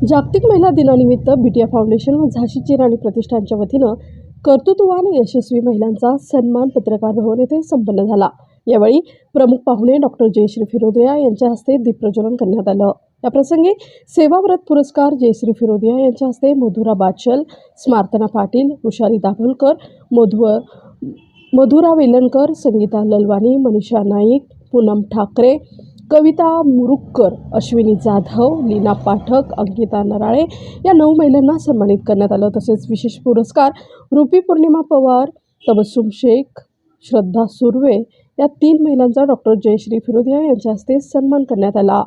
जागतिक महिला दिनानिमित्त बीटिया फाउंडेशन व झाशीची राणी प्रतिष्ठानच्या वतीनं कर्तृत्ववान यशस्वी महिलांचा सन्मान पत्रकार भवन येथे संपन्न झाला. यावेळी प्रमुख पाहुणे डॉक्टर जयश्री फिरोदिया यांच्या हस्ते दीपप्रज्वलन करण्यात आलं. याप्रसंगी सेवाव्रत पुरस्कार जयश्री फिरोदिया यांच्या हस्ते मधुरा बादशल स्मार्तना पाटील वृषाली दाभोलकर मधु मधुरा वेलणकर संगीता ललवाणी मनीषा नाईक पूनम ठाकरे कविता मुरुक्कर अश्विनी जाधव लीना पाठक अंकिता नराळे या नऊ महिलांना सन्मानित करण्यात आलं. तसेच विशेष पुरस्कार रुपी पौर्णिमा पवार तबस्सुम शेख श्रद्धा सुर्वे या तीन महिलांचा डॉक्टर जयश्री फिरोदिया यांच्या हस्ते सन्मान करण्यात आला.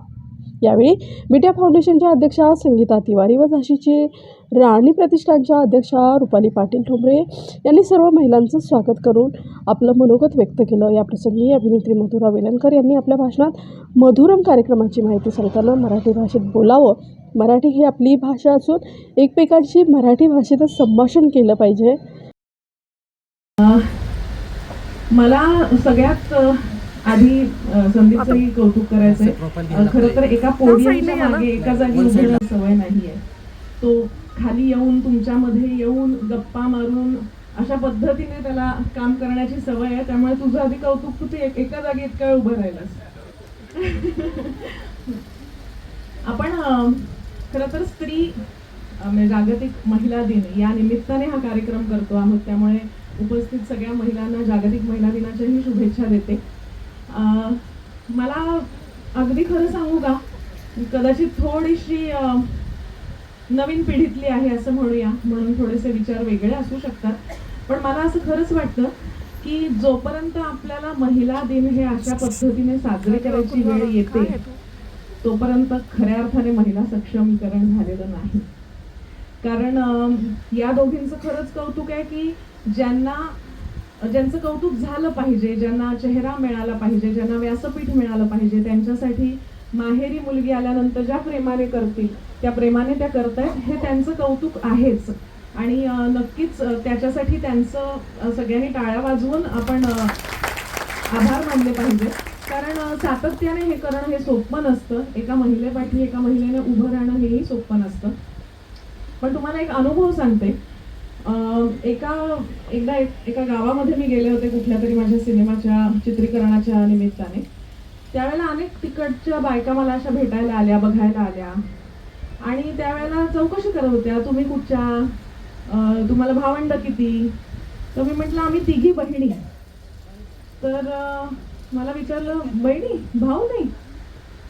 यावेळी बिटिया फाउंडेशनच्या अध्यक्षा संगीता तिवारी व झाशीची राणी प्रतिष्ठानच्या अध्यक्षा रुपाली पाटील ठोंबरे यांनी सर्व महिलांचं स्वागत करून आपलं मनोगत व्यक्त केलं. याप्रसंगी अभिनेत्री मधुरा वेलणकर यांनी आपल्या भाषणात मधुरम कार्यक्रमाची माहिती सांगताना मराठी भाषेत बोलावं. मराठी ही आपली भाषा असून एकमेकांशी मराठी भाषेतच संभाषण केलं पाहिजे. मला सगळ्यात आधी संदीपचंही कौतुक करायचंय. खरं तर एका पोडियमच्या मागे एका जागी उभं सवय नाहीये. तो खाली येऊन तुमच्यामध्ये येऊन गप्पा मारून अशा पद्धतीने त्याला काम करण्याची सवय आहे. त्यामुळे तुझं आधी कौतुक तू ते एक- जागी इतका वेळ उभं राहिलास. आपण खरं तर स्त्री म्हणजे जागतिक महिला दिन या निमित्ताने हा कार्यक्रम करतो आहोत. त्यामुळे उपस्थित सगळ्या महिलांना जागतिक महिला दिनाच्याही शुभेच्छा देते. मला अगदी खरं सांगू का? कदाचित थोडीशी नवीन पिढीतली आहे असं म्हणूया. म्हणून थोडेसे विचार वेगळे असू शकतात. पण मला असं खरंच वाटतं की जोपर्यंत आपल्याला महिला दिन हे अशा पद्धतीने साजरे करायची वेळ येते तोपर्यंत खऱ्या अर्थाने महिला सक्षमीकरण झालेलं नाही. कारण या दोघींचं खरंच कौतुक आहे की ज्यांना ज्यांचं कौतुक झालं पाहिजे ज्यांना चेहरा मिळाला पाहिजे ज्यांना व्यासपीठ मिळालं पाहिजे त्यांच्यासाठी माहेरी मुलगी आल्यानंतर ज्या प्रेमाने करतील त्या प्रेमाने त्या करतायत हे त्यांचं कौतुक आहेच. आणि नक्कीच त्याच्यासाठी त्यांचं सगळ्यांनी टाळ्या वाजवून आपण आभार मानले पाहिजे. कारण सातत्याने हे करणं हे सोपं नसतं. एका महिलेपाठी एका महिलेने उभं राहणं हेही सोपं नसतं. पण तुम्हाला एक अनुभव सांगते. एका एकदा एक- एका गावामध्ये मी गेले होते कुठल्या तरी माझ्या सिनेमाच्या चित्रीकरणाच्या निमित्ताने. त्यावेळेला अनेक तिकडच्या बायका मला अशा भेटायला आल्या बघायला आल्या. आणि त्यावेळेला चौकशी करत होत्या तुम्ही कुठच्या? तुम्हाला भावंड किती? तर मी म्हटलं आम्ही तिघी बहिणी तर मला विचारलं बहिणी भाऊ नाही?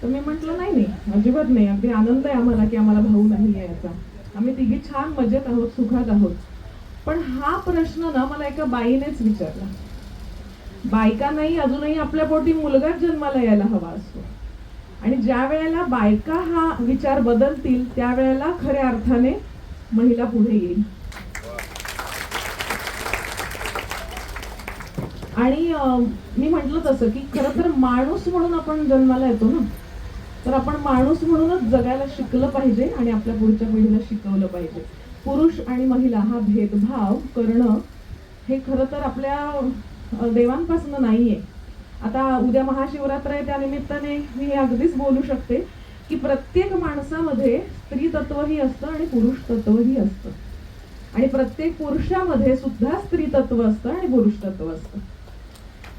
तर मी म्हटलं नाही नाही अजिबात नाही. अगदी आनंद आहे आम्हाला की आम्हाला भाऊ नाही आहे याचा. आम्ही तिघी छान मजेत आहोत सुखात आहोत. पण हा प्रश्न ना मला एका बाईनेच विचारला. बायकांनाही अजूनही आपल्या पोटी मुलगाच जन्माला यायला हवा असतो. आणि ज्या वेळेला बायका हा विचार बदलतील त्यावेळेला खऱ्या अर्थाने महिला पुढे येईल. आणि मी म्हटलं तसं की खरं तर माणूस म्हणून आपण जन्माला येतो ना. तर आपण माणूस म्हणूनच जगायला शिकलं पाहिजे आणि आपल्या पुढच्या पिढीला शिकवलं पाहिजे. पुरुष आणि महिला हा भेदभाव करणं हे खरं तर आपल्या देवांपासून नाही आहे आता उद्या महाशिवरात्र आहे त्या निमित्ताने मी हे अगदीच बोलू शकते की प्रत्येक माणसामध्ये स्त्री तत्वही असतं आणि पुरुष तत्वही असतं. आणि प्रत्येक पुरुषामध्ये सुद्धा स्त्री तत्व असतं आणि पुरुष तत्व असतं.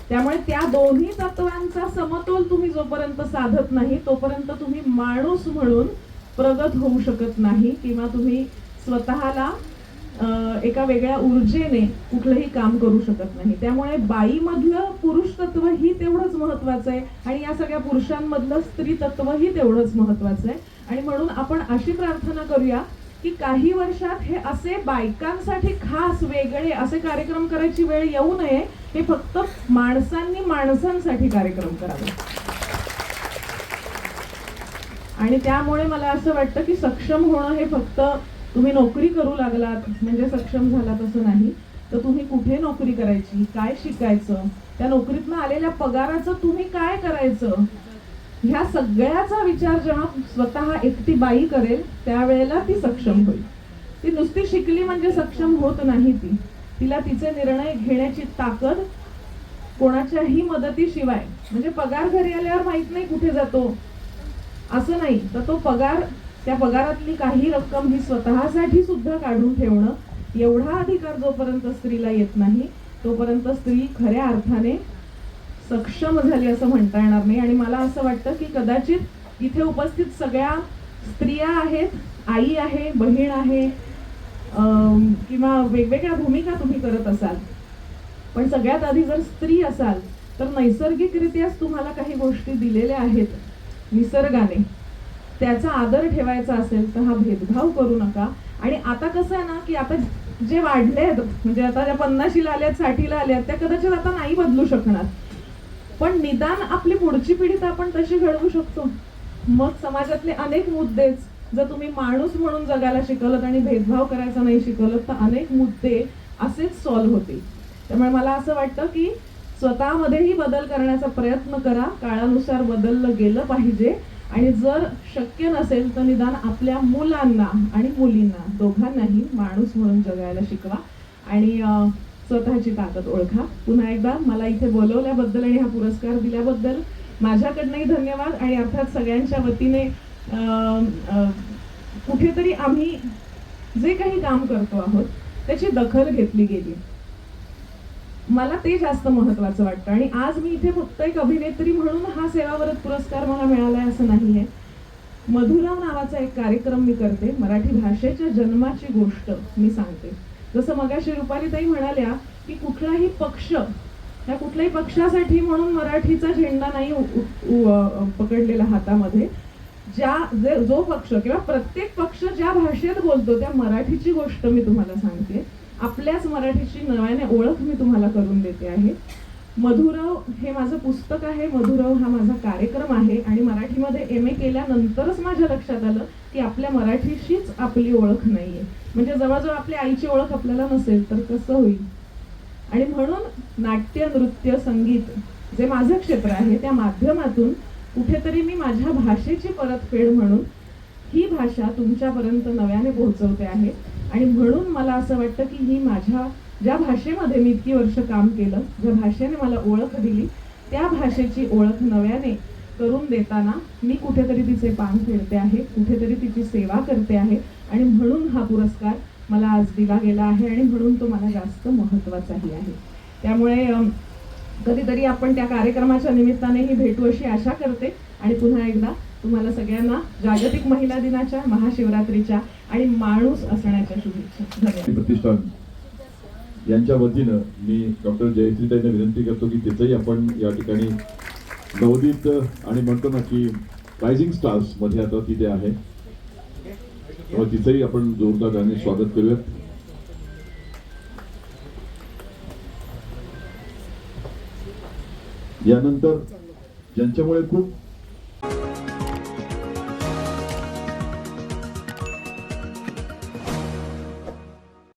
त्यामुळे त्या दोन्ही तत्वांचा समतोल तुम्ही जोपर्यंत साधत नाही तोपर्यंत तुम्ही माणूस म्हणून प्रगत होऊ शकत नाही किंवा तुम्ही स्वतःला एका वेगळ्या ऊर्जेने कुठलंही काम करू शकत नाही. त्यामुळे बाईमधलं पुरुष तत्व ही तेवढंच महत्वाचं आहे आणि या सगळ्या पुरुषांमधलं स्त्री तत्व ही तेवढंच महत्वाचं आहे. आणि म्हणून आपण अशी प्रार्थना करूया की काही वर्षात हे असे बायकांसाठी खास वेगळे असे कार्यक्रम करायची वेळ येऊ नये. हे फक्त माणसांनी माणसांसाठी कार्यक्रम करावे. आणि त्यामुळे मला असं वाटतं की सक्षम होणं हे फक्त तुम्ही नोकरी करू लागलात म्हणजे सक्षम झालात असं नाही तर तुम्ही कुठे नोकरी करायची? काय शिकायचं? त्या नोकरीतनं आलेल्या पगाराचं तुम्ही काय करायचं? ह्या सगळ्याचा विचार जेव्हा स्वतः एकटी बाई करेल त्यावेळेला ती सक्षम होईल. ती नुसती शिकली म्हणजे सक्षम होत नाही ती. तिला तिचे निर्णय घेण्याची ताकद कोणाच्याही मदतीशिवाय म्हणजे पगार घरी आल्यावर माहीत नाही कुठे जातो. असं नाही तर तो पगार त्या पगारातली काही रक्कम ही स्वतःसाठी सुद्धा काढून ठेवणं एवढा अधिकार जोपर्यंत स्त्रीला येत नाही तोपर्यंत स्त्री खऱ्या अर्थाने सक्षम झाली असं म्हणता येणार नाही. आणि मला असं वाटतं की कदाचित इथे उपस्थित सगळ्या स्त्रिया आहेत आई आहे बहीण आहे किंवा वेगवेगळ्या भूमिका तुम्ही करत असाल पण सगळ्यात आधी जर स्त्री असाल तर नैसर्गिकरित्याच तुम्हाला काही गोष्टी दिलेल्या आहेत निसर्गाने. त्याचा आदर ठेवायचा असेल तर हा भेदभाव करू नका. आणि आता कसं आहे ना की आता जे वाढले आहेत म्हणजे आता ज्या पन्नाशीला आल्यात साठीला आल्यात त्या कदाचित आता नाही बदलू शकणार. पण निदान आपली पुढची पिढी तर आपण तशी घडवू शकतो. मग समाजातले अनेक मुद्देच जर तुम्ही माणूस म्हणून जगायला शिकवलं आणि भेदभाव करायचा नाही शिकवलं तर अनेक मुद्दे असेच सॉल्व्ह होतील. त्यामुळे मला असं वाटतं की स्वतःमध्येही बदल करण्याचा प्रयत्न करा. काळानुसार बदललं गेलं पाहिजे. आणि जर शक्य नसेल तर निदान आपल्या मुलांना आणि मुलींना दोघांनाही माणूस म्हणून जगायला शिकवा. आणि स्वतःची ताकद ओळखा. पुन्हा एकदा मला इथे बोलवल्याबद्दल आणि हा पुरस्कार दिल्याबद्दल माझ्याकडनंही धन्यवाद. आणि अर्थात सगळ्यांच्या वतीने कुठेतरी आम्ही जे काही काम करतो आहोत त्याची दखल घेतली गेली. मला ते जास्त महत्वाचं वाटतं. आणि आज मी इथे फक्त एक अभिनेत्री म्हणून हा सेवाव्रत पुरस्कार मला मिळालाय असं नाही आहे मधुराव नावाचा एक कार्यक्रम मी करते. मराठी भाषेच्या जन्माची गोष्ट मी सांगते. जसं मगाशी रुपालीताई म्हणाल्या की कुठलाही पक्ष या कुठल्याही पक्षासाठी म्हणून मराठीचा झेंडा नाही उ- पकडलेला हातामध्ये. ज्या जे जो पक्ष किंवा प्रत्येक पक्ष ज्या भाषेत बोलतो त्या मराठीची गोष्ट मी तुम्हाला सांगते. आपल्याच मराठीची नव्याने ओळख मी तुम्हाला करून देते आहे. मधुरव हे माझं पुस्तक आहे. मधुरव हा माझा कार्यक्रम आहे. आणि मराठीमध्ये एम ए केल्यानंतरच माझ्या लक्षात आलं की आपल्या मराठीशीच आपली ओळख नाहीये. म्हणजे जवळजवळ आपल्या आईची ओळख आपल्याला नसेल तर कसं होईल? आणि म्हणून नाट्य नृत्य संगीत जे माझं क्षेत्र आहे त्या माध्यमातून कुठेतरी मी माझ्या भाषेची परतफेड म्हणून ही भाषा तुमच्यापर्यंत नव्याने पोहोचवते आहे. आणि म्हणून मला असं वाटतं की ही माझ्या ज्या भाषेमध्ये मी इतकी वर्ष काम केलं ज्या भाषेने मला ओळख दिली त्या भाषेची ओळख नव्याने करून देताना मी कुठेतरी तिचे पान फेडते आहे कुठेतरी तिची सेवा करते आहे आणि म्हणून हा पुरस्कार मला आज दिला गेला आहे आणि म्हणून तो मला जास्त महत्त्वाचाही आहे. त्यामुळे कधीतरी आपण त्या कार्यक्रमाच्या निमित्तानेही भेटू अशी आशा करते आणि पुन्हा एकदा तुम्हाला सगळ्यांना जागतिक महिला दिनाच्या महाशिवरात्रीच्या आणि माणूस असण्याच्या शुभेच्छा. प्रतिष्ठान यांच्या वतीनं मी डॉक्टर जयश्रीताईंना विनंती करतो की तिथंही आपण या ठिकाणी नवदीत आणि म्हणतो ना की रायझिंग स्टार्समध्ये आता तिथे आहे. तेव्हा आपण जोरदार आणि स्वागत करूयात. यानंतर ज्यांच्यामुळे खूप